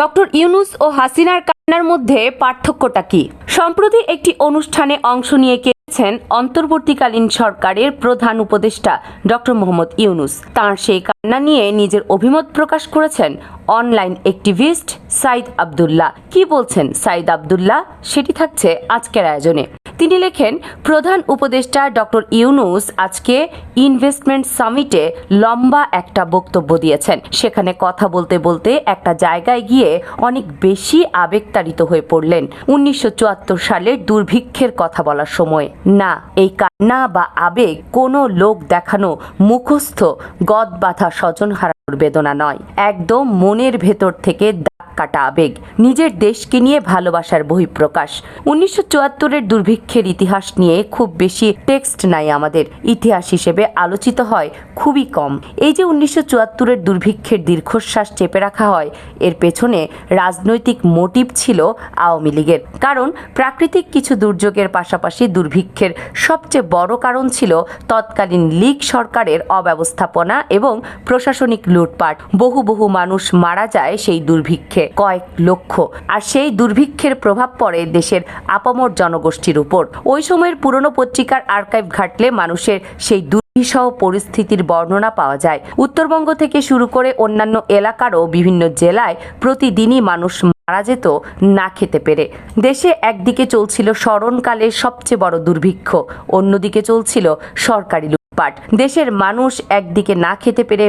Doctor Yunus ও হাসিনার কান্নার মধ্যে পার্থক্যটা কি? সম্প্রতি একটি অনুষ্ঠানে অংশ নিয়ে কেঁদেছেন অন্তর্বর্তীকালীন সরকারের প্রধান উপদেষ্টা ডক্টর মোহাম্মদ ইউনুস। তাঁর সেই কান্না নিয়ে নিজের অভিমত প্রকাশ করেছেন অনলাইন অ্যাক্টিভিস্ট সাইদ আবদুল্লাহ। কি বলছেন সাইদ আবদুল্লাহ? সেটি থাকছে আজকের আয়োজনে। তিনি লেখেন, প্রধান উপদেষ্টা ডক্টর ইউনুস আজকে ইনভেস্টমেন্ট সামিটে লম্বা একটা বক্তব্য দিয়েছেন। সেখানে কথা বলতে বলতে একটা জায়গায় গিয়ে অনেক বেশি আবেগতাড়িত হয়ে পড়লেন। উনিশশো চুয়াত্তর সালের দুর্ভিক্ষের কথা বলার সময়। না, এই কান্না বা আবেগ কোনো লোক দেখানো মুখস্থ গদ বাঁধা স্বজন হারানোর বেদনা নয়। একদম মনের ভেতর থেকে কাটা আবেগ, নিজের দেশকে নিয়ে ভালোবাসার বহিঃপ্রকাশ। উনিশশো চুয়াত্তরের দুর্ভিক্ষের ইতিহাস নিয়ে খুব বেশি টেক্সট নাই আমাদের। ইতিহাস হিসেবে আলোচিত হয় খুবই কম। এই যে উনিশশো চুয়াত্তরের দুর্ভিক্ষের দীর্ঘশ্বাস চেপে রাখা হয়, এর পেছনে রাজনৈতিক মোটিভ ছিল আওয়ামী লীগের। কারণ প্রাকৃতিক কিছু দুর্যোগের পাশাপাশি দুর্ভিক্ষের সবচেয়ে বড় কারণ ছিল তৎকালীন লীগ সরকারের অব্যবস্থাপনা এবং প্রশাসনিক লুটপাট। বহু বহু মানুষ মারা যায় সেই দুর্ভিক্ষে। কয়েক লক্ষ। আর সেই দুর্ভিক্ষের প্রভাব পড়ে দেশের আপামর জনগোষ্ঠীর উপর। ওই সময়ের পুরনো পত্রিকার আর্কাইভ ঘাটলে মানুষের সেই দুর্বিষহ পরিস্থিতির বর্ণনা পাওয়া যায়। উত্তরবঙ্গ থেকে শুরু করে অন্যান্য এলাকারও বিভিন্ন জেলায় প্রতিদিনই মানুষ মারা যেত, না খেতে পেরে। দেশে একদিকে চলছিল স্মরণকালের সবচেয়ে বড় দুর্ভিক্ষ, অন্যদিকে চলছিল সরকারি লুটপাট। দেশের মানুষ একদিকে না খেতে পেরে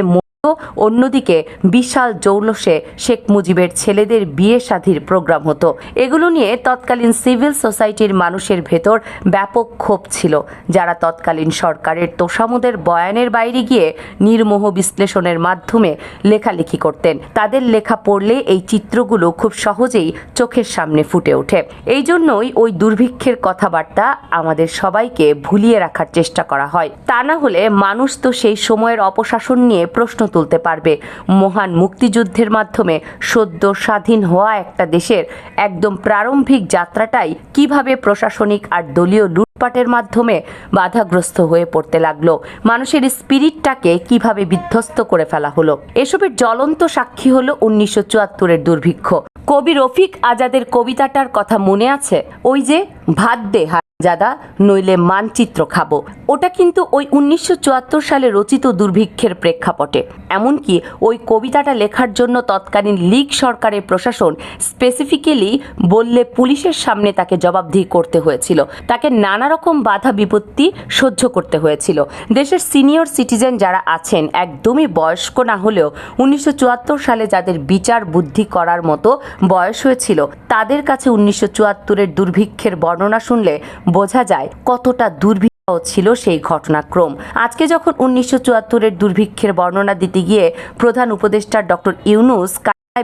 অন্যদিকে বিশাল জৌলসে শেখ মুজিবের ছেলেদের বিয়ে শাদির প্রোগ্রাম হতো। এগুলো নিয়ে তৎকালীন সিভিল সোসাইটির মানুষের ভেতর ব্যাপক ক্ষোভ ছিল। যারা তৎকালীন সরকারের তোষামোদের বয়ানের বাইরে গিয়ে নির্মোহ বিশ্লেষণের মাধ্যমে লেখালেখি করতেন। তাদের লেখা পড়লে এই চিত্রগুলো খুব সহজেই চোখের সামনে ফুটে ওঠে। এই জন্যই ওই দুর্ভিক্ষের কথাবার্তা আমাদের সবাইকে ভুলিয়ে রাখার চেষ্টা করা হয়। তা না হলে মানুষ তো সেই সময়ের অপশাসন নিয়ে প্রশ্ন তুলতে পারবে। মহান মুক্তিযুদ্ধের মাধ্যমে সদ্য স্বাধীন হওয়া একটা দেশের একদম প্রারম্ভিক যাত্রাটাই কীভাবে প্রশাসনিক আর দলীয় লুটপাটের মাধ্যমে বাধাগ্রস্ত হয়ে পড়তে লাগল, মানুষের স্পিরিটটাকে কীভাবে বিধ্বস্ত করে ফেলা হলো। এসবের জ্বলন্ত সাক্ষী হলো উনিশশো চুয়াত্তরের দুর্ভিক্ষ। কবি রফিক আজাদের কবিতাটার কথা মনে আছে? ওই যে, ভাত দে জাদা, নইলে মানচিত্র খাব। ওটা কিন্তু ওই উনিশশো চুয়াত্তর সালে রচিত দুর্ভিক্ষের প্রেক্ষাপটে। এমনকি ওই কবিতাটা লেখার জন্য তৎকালীন লীগ সরকারের প্রশাসন স্পেসিফিক্যালি বললে পুলিশের সামনে তাকে জবাবদিহি করতে হয়েছিল। তাকে নানা রকম বাধা বিপত্তি সহ্য করতে হয়েছিল। দেশের সিনিয়র সিটিজেন যারা আছেন, একদমই বয়স্ক না হলেও উনিশশো চুয়াত্তর সালে যাদের বিচার বুদ্ধি করার মতো বয়স হয়েছিল, তাদের কাছে উনিশশো চুয়াত্তরের দুর্ভিক্ষের বর্ণনা শুনলে বোঝা যায় কতটা দুর্ভিক্ষ ছিল সেই ঘটনাক্রম। আজকে যখন উনিশশো চুয়াত্তরের দুর্ভিক্ষের বর্ণনা দিতে গিয়ে প্রধান উপদেষ্টা ডক্টর ইউনুস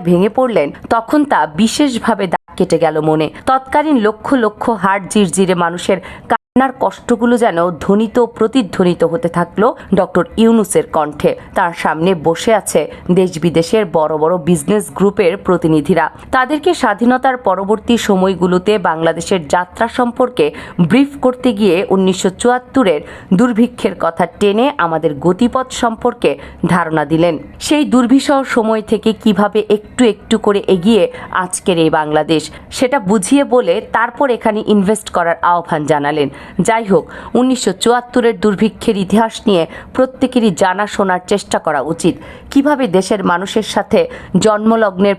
ভেঙে পড়লেন, তখন তা বিশেষভাবে দাগ কেটে গেল মনে। তৎকালীন লক্ষ লক্ষ হাট জিরজিরে মানুষের কান্নার কষ্টগুলো যেন ধ্বনিত প্রতিধ্বনিত হতে থাকল ডক্টর ইউনুসের কণ্ঠে। তার সামনে বসে আছে দেশ বিদেশের বড় বড় বিজনেস গ্রুপের প্রতিনিধিরা। তাদেরকে স্বাধীনতার পরবর্তী সময়গুলোতে বাংলাদেশের যাত্রা সম্পর্কে ব্রিফ করতে গিয়ে উনিশশো চুয়াত্তরের দুর্ভিক্ষের কথা টেনে আমাদের গতিপথ সম্পর্কে ধারণা দিলেন। সেই দুর্বিষহ সময় থেকে কীভাবে একটু একটু করে এগিয়ে আজকের এই বাংলাদেশ, সেটা বুঝিয়ে বলে তারপর এখানে ইনভেস্ট করার আহ্বান জানালেন। যাই হোক উনিশশো চুয়াত্তরের দুর্ভিক্ষের ইতিহাস নিয়ে প্রত্যেকেরই জানা শোনার চেষ্টা করা উচিত। কীভাবে দেশের মানুষের সাথে জন্মলগ্নের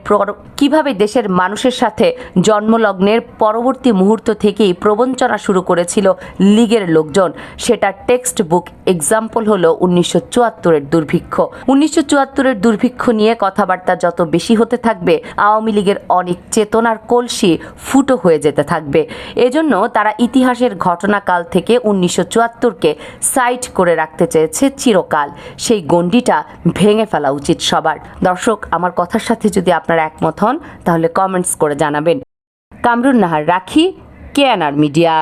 কীভাবে দেশের মানুষের সাথে জন্মলগ্নের পরবর্তী মুহূর্ত থেকেই প্রবঞ্চনা শুরু করেছিল লীগের লোকজন, সেটা টেক্সট বুক এক্সাম্পল হলো উনিশশো চুয়াত্তরের দুর্ভিক্ষ। উনিশশো চুয়াত্তরের দুর্ভিক্ষ নিয়ে কথাবার্তা যত বেশি হতে থাকবে, আওয়ামী লীগের অনেক চেতনার কলসি ফুটো হয়ে যেতে থাকবে। এজন্য তারা ইতিহাসের ঘটনাকাল থেকে উনিশশো চুয়াত্তরকে সাইট করে রাখতে চেয়েছে চিরকাল। সেই গণ্ডিটা ভেঙে ফেলা উচিত সবার। দর্শক, আমার কথার সাথে যদি আপনারা একমত হন, তাহলে কমেন্টস করে জানাবেন। কামরুন নাহার রাখি, কেএনআর মিডিয়া।